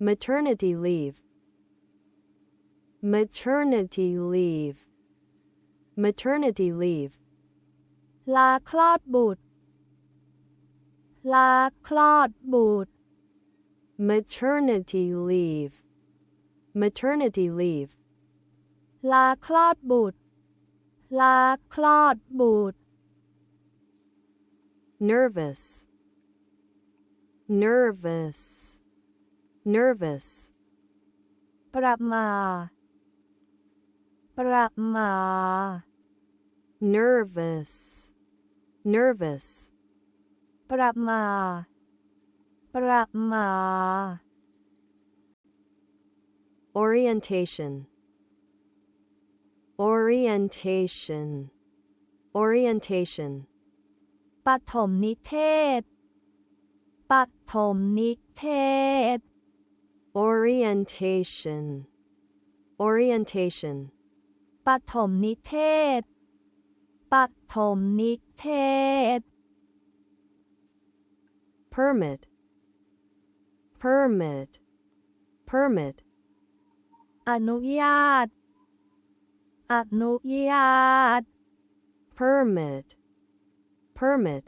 maternity leave maternity leave maternity leave ลาคลอดบุตร ลาคลอดบุตร maternity leave maternity leave ลาคลอดบุตร ลาคลอดบุตร nervous nervous Nervous ประมา ประมา nervous nervous ประมา ประมา orientation orientation orientation ปฐมนิเทศปฐมนิเทศ orientation orientation ปฐมนิเทศ ปฐมนิเทศ permit permit permit อนุญาต อนุญาต permit permit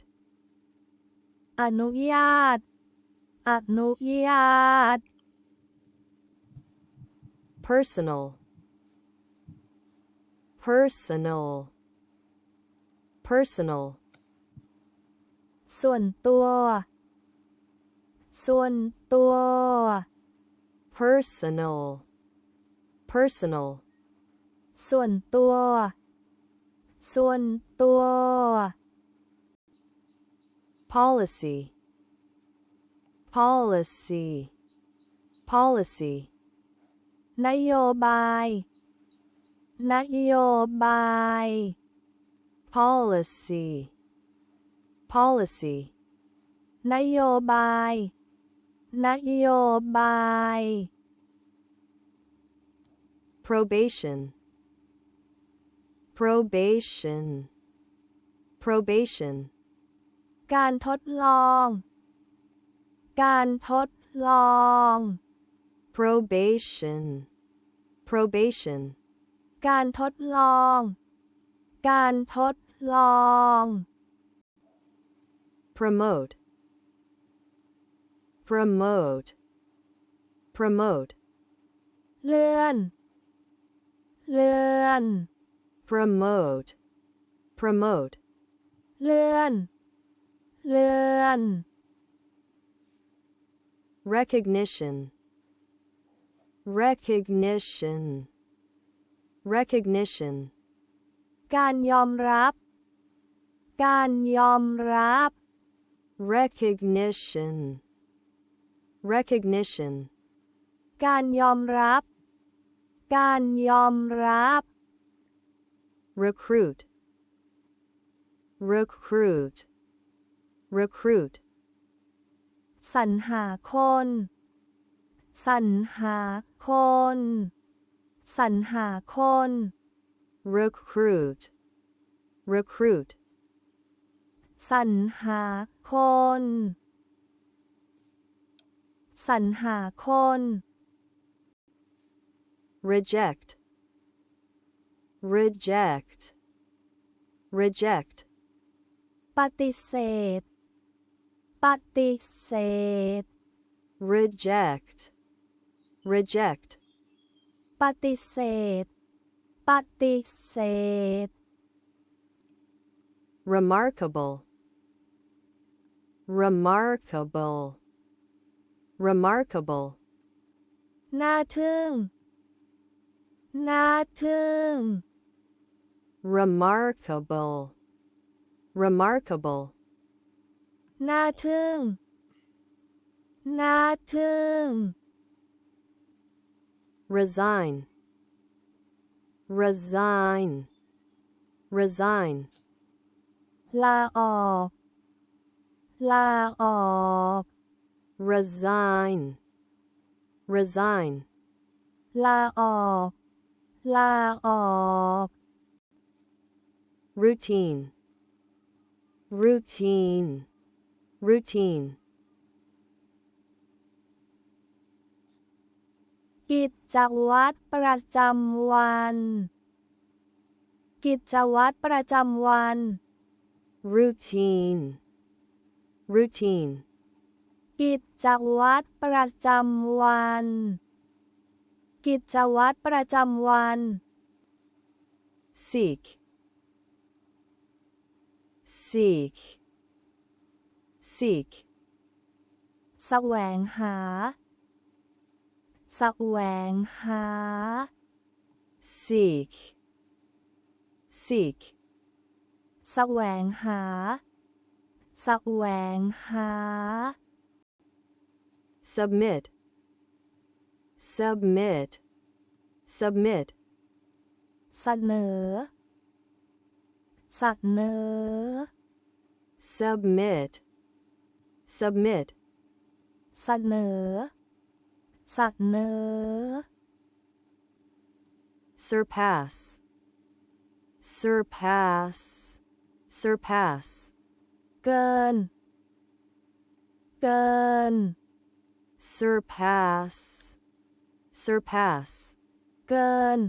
อนุญาต อนุญาต personal personal personal ส่วนตัว ส่วนตัว personal personal ส่วนตัว ส่วนตัว policy policy policy นโยบาย นโยบาย policy policy นโยบาย นโยบาย probation probation probation การทดลอง การทดลอง probation probation การทดลอง การทดลอง promote promote promote เลื่อน เลื่อน promote promote เลื่อน เลื่อน recognition Recognition recognition การยอมรับ การยอมรับ recognition recognition การยอมรับ การยอมรับ recruit recruit recruit สรรหาคน สรรหาคนสรรหาคน recruit recruit สรรหาคนสรรหาคน reject reject reject ปฏิเสธ ปฏิเสธ reject reject ปฏิเสธ ปฏิเสธ remarkable remarkable remarkable น่าทึ่ง น่าทึ่ง remarkable remarkable น่าทึ่ง น่าทึ่ง resign resign resign ลาออก ลาออก resign resign ลาออก ลาออก routine routine routine กิจวัตรประจำวัน กิจวัตรประจำวัน routine, routine, กิจวัตรประจำวัน กิจวัตรประจำวัน seek, seek, seek, แสวงหา แสวงหา seek, seek, แสวงหาแสวงหา submit, submit, submit, เสนอเสนอ submit, submit, เสนอ เสนอ surpass, surpass, surpass, เกิน เกิน surpass, surpass, เกิน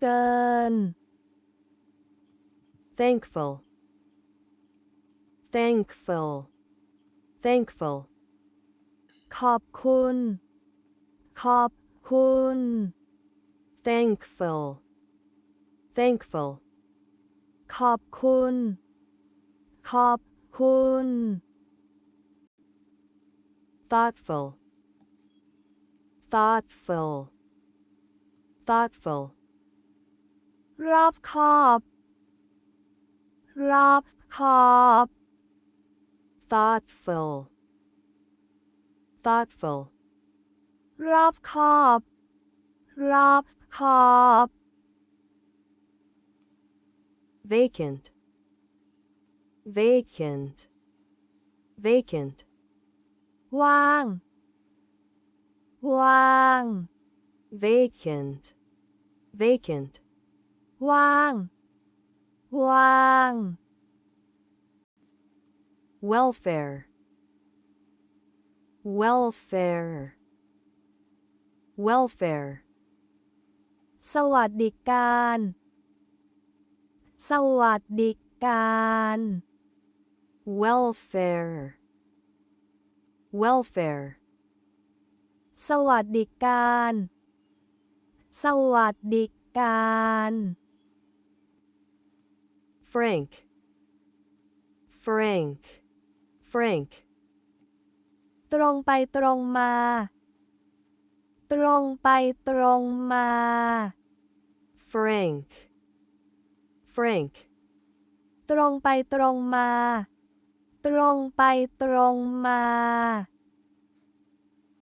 เกิน thankful, thankful, thankful, ขอบคุณ ขอบคุณ thankful, thankful, ขอบคุณ ขอบคุณ thoughtful, thoughtful, thoughtful, รอบขอบ รอบขอบ thoughtful, thoughtful, รอบขอบ รอบขอบ vacant, vacant, vacant, ว่าง ว่าง vacant, vacant, ว่าง ว่าง welfare, welfare, Welfare, สวัสดิการ สวัสดิการ welfare, welfare, สวัสดิการ สวัสดิการ frank, frank, frank, ตรงไปตรงมา ตรงไปตรงมา frank, frank, ตรงไปตรงมา ตรงไปตรงมา